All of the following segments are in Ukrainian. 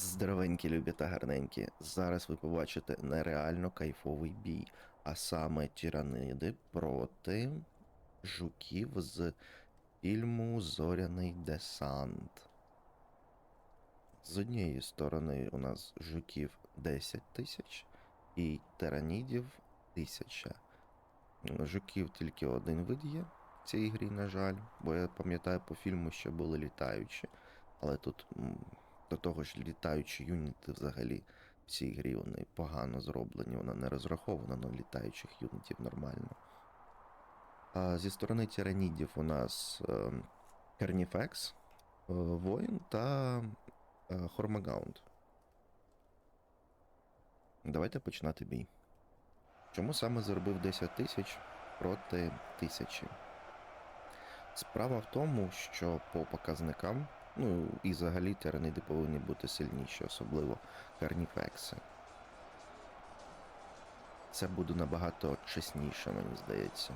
Здоровенькі, любі та гарненькі. Зараз ви побачите нереально кайфовий бій, а саме тираниди проти жуків з фільму Зоряний десант. З однієї сторони у нас жуків 10 тисяч і тиранідів 1000. Жуків тільки один вид є в цій грі, на жаль, бо я пам'ятаю по фільму, що були літаючі, але тут до того ж літаючі юніти взагалі в цій грі вони погано зроблені, вона не розрахована на літаючих юнітів нормально. А зі сторони тиранідів у нас Керніфекс, воїн та е, Хормагаунд. Давайте починати бій. Чому саме заробив 10 тисяч проти тисячі? Справа в тому, що по показникам, ну і взагалі тираниди повинні бути сильніші, особливо карніфекси. Це буде набагато чесніше, мені здається.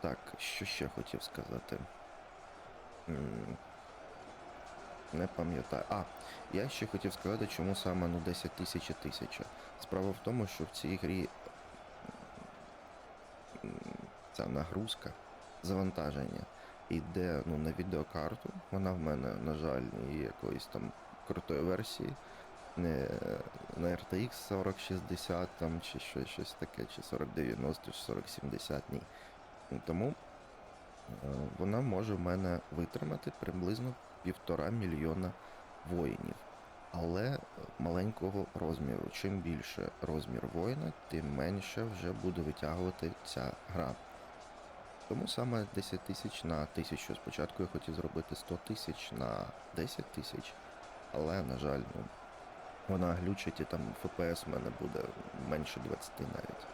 Так, що ще хотів сказати? Не пам'ятаю. А, я ще хотів сказати, чому саме ну 10 тисяч і 1000. Справа в тому, що в цій грі ця нагрузка, завантаження йде ну, на відеокарту. Вона в мене, на жаль, є якоїсь там крутої версії. Не на RTX 4060 там, чи щось, щось таке, чи 4090, чи 4070, ні. Тому е, вона може в мене витримати приблизно півтора мільйона воїнів. Але маленького розміру. Чим більше розмір воїна, тим менше вже буде витягувати ця гра. Тому саме 10 тисяч на 1000. Спочатку я хотів зробити 100 тисяч на 10 тисяч, але, на жаль, ну, вона глючить і там FPS в мене буде менше 20 навіть.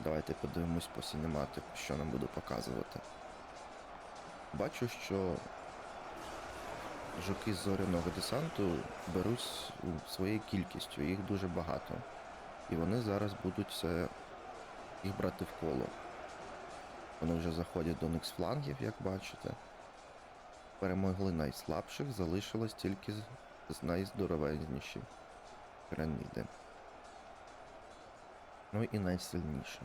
Давайте подивимось по синематику, що нам буде показувати. Бачу, що жуки з зоряного десанту беруть своєю кількістю, їх дуже багато. І вони зараз будуть їх брати в коло. Вони вже заходять до них з флангів, як бачите. Перемогли найслабших, залишилось тільки з- найздоровезніші піраміди. Ну і найсильніші.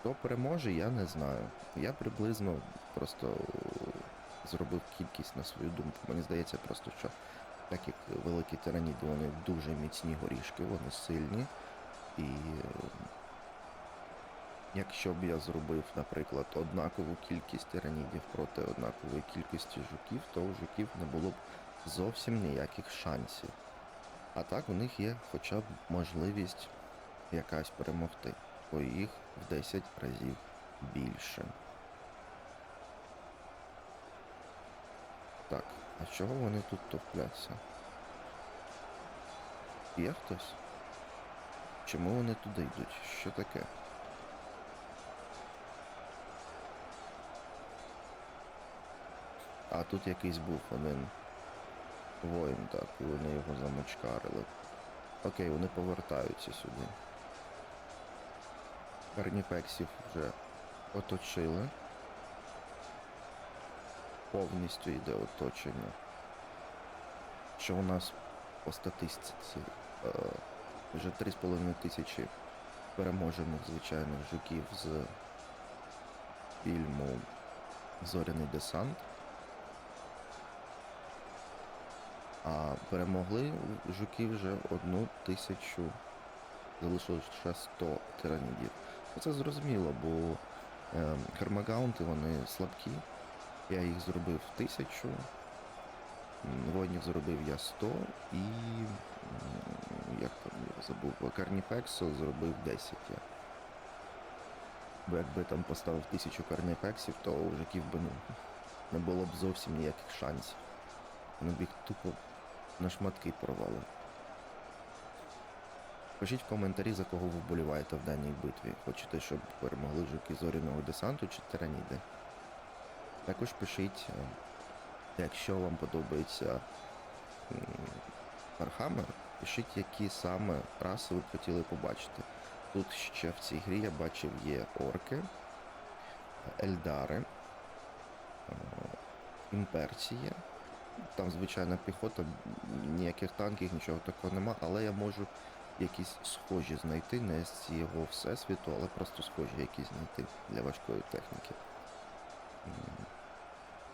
Хто переможе, я не знаю. Я приблизно просто зробив кількість на свою думку. Мені здається просто, що так як великі тираніди, вони дуже міцні горішки, вони сильні. І якщо б я зробив, наприклад, однакову кількість тиранідів проти однакової кількості жуків, то у жуків не було б зовсім ніяких шансів. А так у них є хоча б можливість якась перемогти, бо їх в 10 разів більше. Так, а чого вони тут топляться? Є хтось? Чому вони туди йдуть? Що таке? А тут якийсь був один воїн, так, і вони його замочкарили. Окей, вони повертаються сюди. Карніпексів вже оточили. Повністю йде оточення. Що у нас по статистиці? Е, вже 3,5 тисячі переможених звичайних жуків з фільму Зоряний десант. А перемогли жуки вже одну тисячу, залишилось ще 100 тиранідів. Ну, Це зрозуміло, бо е, хермагаунти вони слабкі. Я їх зробив тисячу, воїнів зробив я 100 і як там я забув, Карніфексу зробив 10 я. Бо якби там поставив тисячу карніфексів, то у жуків би ну, не було б зовсім ніяких шансів. Вони б їх тупо на шматки порвали. Пишіть в коментарі, за кого ви вболіваєте в даній битві. Хочете, щоб перемогли жуки зоряного десанту чи тираніди. Також пишіть, е, якщо вам подобається Warhammer, пишіть, які саме раси ви б хотіли побачити. Тут ще в цій грі я бачив є орки, ельдари, імперці є. Там звичайна піхота, ніяких танків, нічого такого нема, але я можу якісь схожі знайти, не з цього всесвіту, але просто схожі якісь знайти для важкої техніки.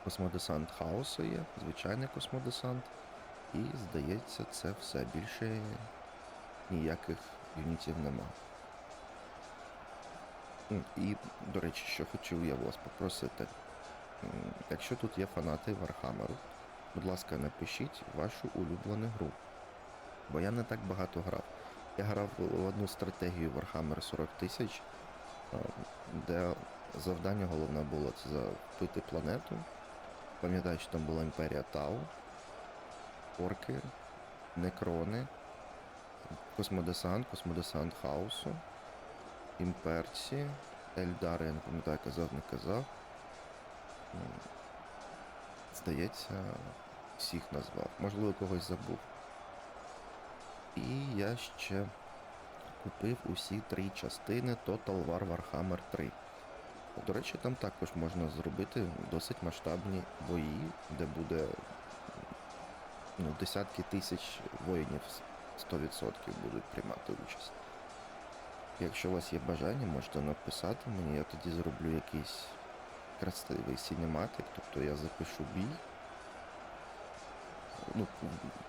Космодесант хаосу є, звичайний космодесант. І здається, це все. Більше ніяких юнітів нема. І, до речі, що хотів я вас попросити. Якщо тут є фанати Вархаммеру, будь ласка, напишіть вашу улюблену гру. Бо я не так багато грав. Я грав в одну стратегію Warhammer 40 тисяч, де завдання головне було це запити планету. Пам'ятаю, що там була імперія Тау, орки, некрони, космодесант, космодесант хаосу, імперці, Ельдари, я не пам'ятаю, казав, не казав. Здається, всіх назвав. Можливо, когось забув. І я ще купив усі три частини Total War Warhammer 3. До речі, там також можна зробити досить масштабні бої, де буде ну, десятки тисяч воїнів 100% будуть приймати участь. Якщо у вас є бажання, можете написати мені, я тоді зроблю якийсь красивий синематик, тобто я запишу бій. Ну,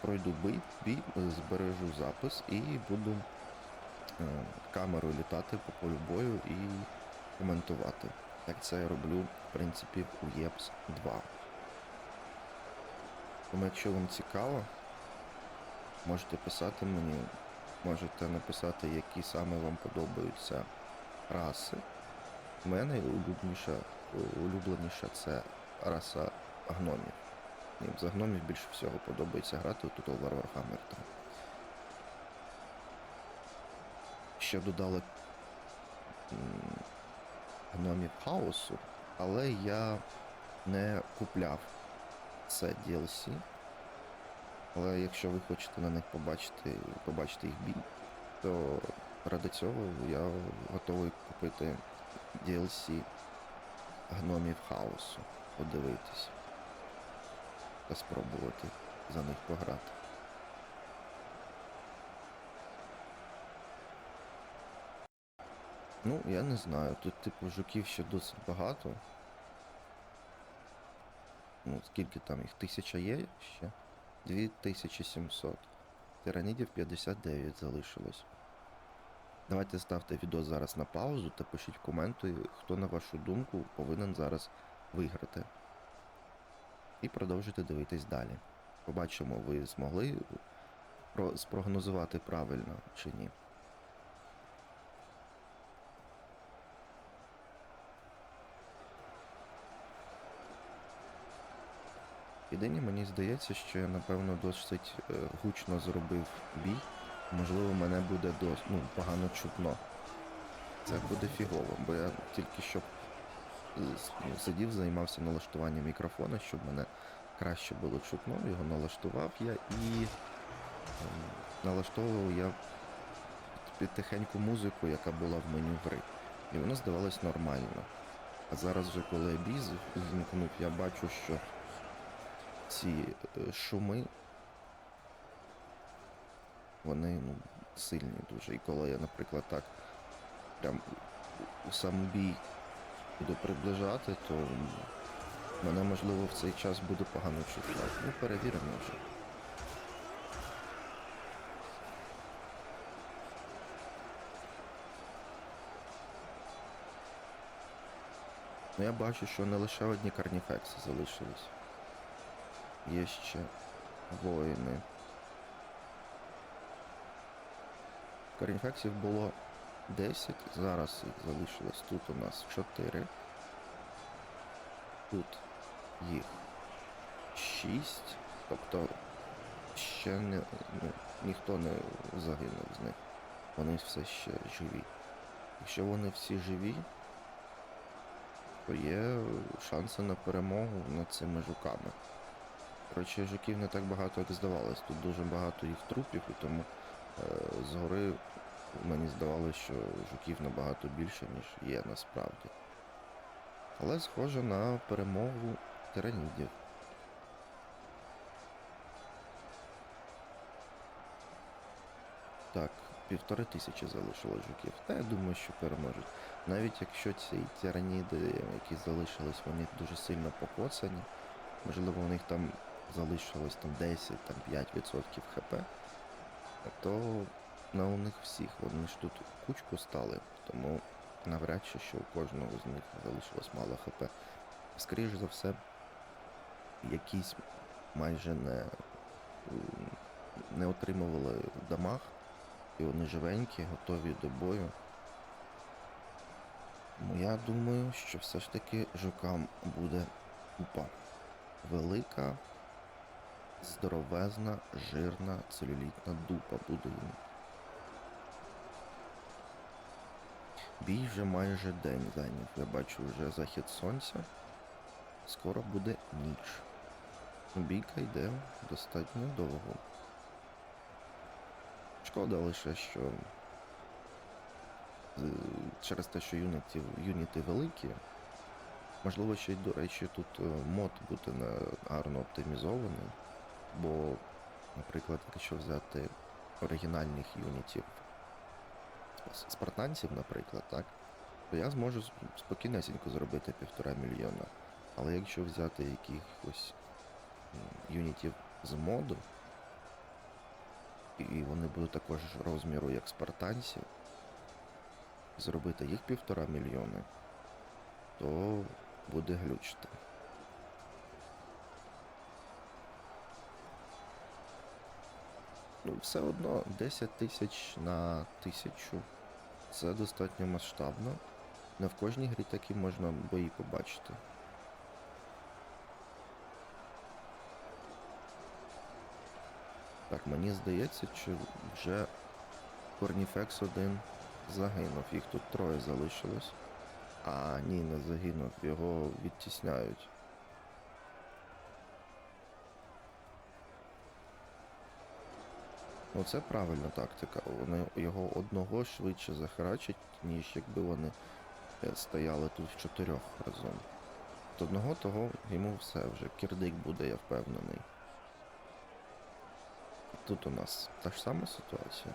пройду бій, бій, збережу запис і буду е, камерою літати по полю бою і коментувати. Як це я роблю, в принципі, у ЄПС 2. Тому якщо вам цікаво, можете писати мені, можете написати, які саме вам подобаються раси. У мене улюбленіша, улюбленіша це раса гномів. Мені за гномів більше всього подобається грати тут у Warhammer Ще додали гномів хаосу, але я не купляв це DLC. Але якщо ви хочете на них побачити, побачити їх бій, то ради цього я готовий купити DLC гномів хаосу, подивитись та спробувати за них пограти. Ну, я не знаю. Тут, типу, жуків ще досить багато. Ну, скільки там їх? Тисяча є ще? 2700. Тиранідів 59 залишилось. Давайте ставте відео зараз на паузу та пишіть коменти, хто, на вашу думку, повинен зараз виграти. І продовжуйте дивитись далі. Побачимо, ви змогли спрогнозувати правильно чи ні. Єдине, мені здається, що я, напевно, досить е, гучно зробив бій. Можливо, мене буде дос... ну, погано чутно. Це буде фігово, бо я тільки що сидів, займався налаштуванням мікрофона, щоб мене краще було чутно. Його налаштував я і ем, налаштовував я тихеньку музику, яка була в меню гри. І воно здавалось нормально. А зараз вже коли я бій з- зімкнув, я бачу, що ці е, шуми, вони ну, сильні дуже. І коли я, наприклад, так прям у сам бій буду приближати, то мене можливо в цей час буде погано чути. Ну, перевіримо вже. Ну я бачу, що не лише одні карніфекси залишились. Є ще воїни. Карніфексів було 10, зараз їх залишилось тут у нас 4. Тут їх 6. Тобто ще не, ну, ніхто не загинув з них. Вони все ще живі. Якщо вони всі живі, то є шанси на перемогу над цими жуками. Коротше, жуків не так багато, як здавалось. Тут дуже багато їх трупів, і тому е, згори мені здавалося, що жуків набагато більше, ніж є насправді. Але схоже на перемогу тиранідів. Так, півтори тисячі залишилось жуків. Та я думаю, що переможуть. Навіть якщо ці тираніди, які залишились, вони дуже сильно покосані. Можливо, у них там залишилось там 10-5% хп, то на у них всіх, вони ж тут кучку стали, тому навряд чи що у кожного з них залишилось мало хп. Скоріше за все, якісь майже не, не отримували дамаг, і вони живенькі, готові до бою. Тому я думаю, що все ж таки жукам буде упа. Велика, здоровезна, жирна, целюлітна дупа буде їм. Бій вже майже день зайняв. Я бачу вже захід сонця. Скоро буде ніч. Бійка йде достатньо довго. Шкода лише, що е, через те, що юнітів, юніти великі, можливо, ще й, до речі, тут е, мод буде гарно оптимізований, бо, наприклад, якщо взяти оригінальних юнітів спартанців, наприклад, так, то я зможу спокійнесенько зробити півтора мільйона. Але якщо взяти якихось юнітів з моду, і вони будуть також розміру, як спартанців, зробити їх півтора мільйони, то буде глючити. Ну, все одно 10 тисяч на тисячу це достатньо масштабно. Не в кожній грі такі можна бої побачити. Так, мені здається, що вже Корніфекс один загинув. Їх тут троє залишилось. А, ні, не загинув, його відтісняють. Ну це правильна тактика. Вони його одного швидше захарачать, ніж якби вони е, стояли тут в чотирьох разом. От одного того йому все вже кірдик буде, я впевнений. Тут у нас та ж сама ситуація.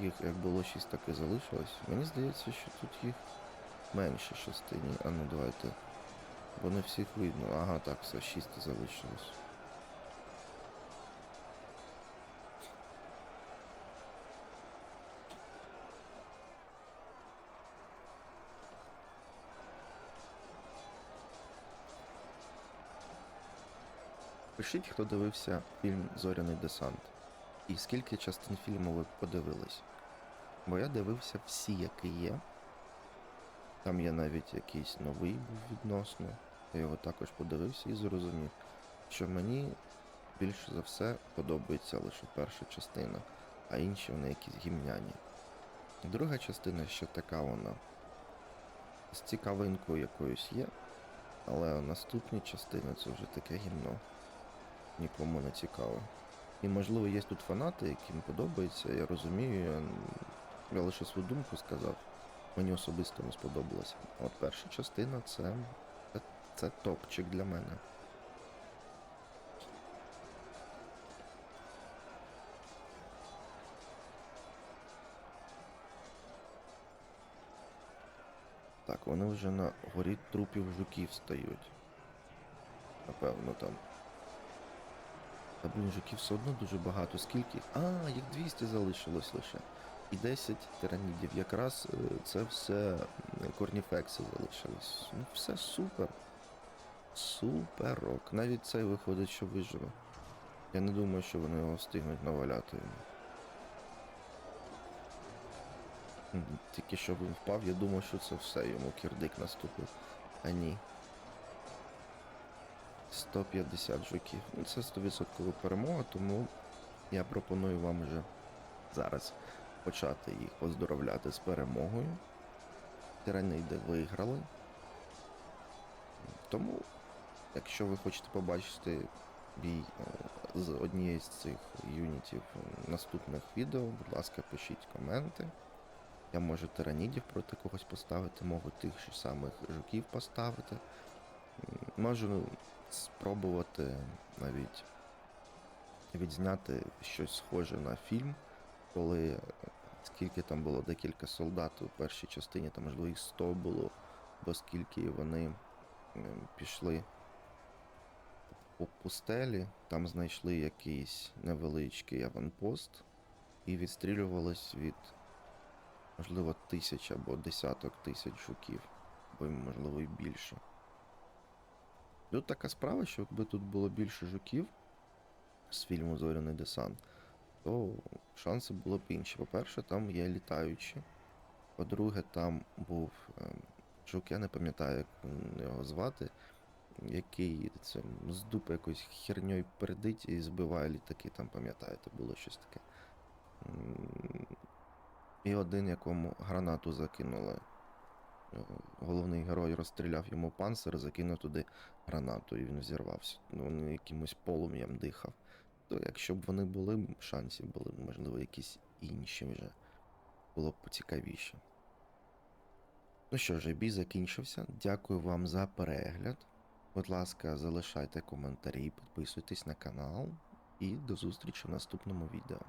Їх як було 6, так і залишилось. Мені здається, що тут їх менше шести. А ну давайте. Бо не всіх видно. Ага, так, все, 6 залишилось. Пишіть, хто дивився фільм Зоряний десант. І скільки частин фільму ви подивились. Бо я дивився всі, які є. Там є навіть якийсь новий був відносно. Я його також подивився і зрозумів, що мені більше за все подобається лише перша частина, а інші вони якісь гімняні. Друга частина ще така вона з цікавинкою якоюсь є, але наступні частини це вже таке гімно. Нікому не цікаво. І можливо є тут фанати, яким подобається, я розумію, я, лише свою думку сказав. Мені особисто не сподобалося. От перша частина це, це, це топчик для мене. Так, вони вже на горі трупів жуків стають. Напевно там. Та блін, жуків все одно дуже багато. Скільки? А, їх 200 залишилось лише. І 10 тиранідів. Якраз е, це все корніфекси залишились. Ну, все супер. Суперок. Навіть цей виходить, що виживе. Я не думаю, що вони його встигнуть наваляти. Тільки що він впав, я думав, що це все, йому кірдик наступив. А ні. 150 жуків. Ну, це 100% перемога, тому я пропоную вам вже зараз почати їх поздоровляти з перемогою. Тираниди виграли. Тому, якщо ви хочете побачити бій е, з однієї з цих юнітів наступних відео, будь ласка, пишіть коменти. Я можу тиранідів проти когось поставити, можу тих ж самих жуків поставити. Можу спробувати навіть відзняти щось схоже на фільм коли скільки там було декілька солдат у першій частині, там можливо їх 100 було, бо скільки вони пішли по пустелі, там знайшли якийсь невеличкий аванпост і відстрілювались від, можливо, тисяч або десяток тисяч жуків, або можливо і більше. Тут така справа, що якби тут було більше жуків з фільму Зоряний десант, то шанси були б інші. По-перше, там є літаючі. По-друге, там був ем, жук, я не пам'ятаю, як його звати, який це, з дупи якоюсь херньою пердить і збиває літаки, там пам'ятаєте, було щось таке. І один, якому гранату закинули. Е, Головний герой розстріляв йому панцир, закинув туди гранату, і він взірвався. Ну, Він якимось полум'ям дихав. То якщо б вони були, шансів були, можливо, якісь інші вже. Було б поцікавіше. Ну що ж, бій закінчився. Дякую вам за перегляд. Будь ласка, залишайте коментарі, підписуйтесь на канал і до зустрічі в наступному відео.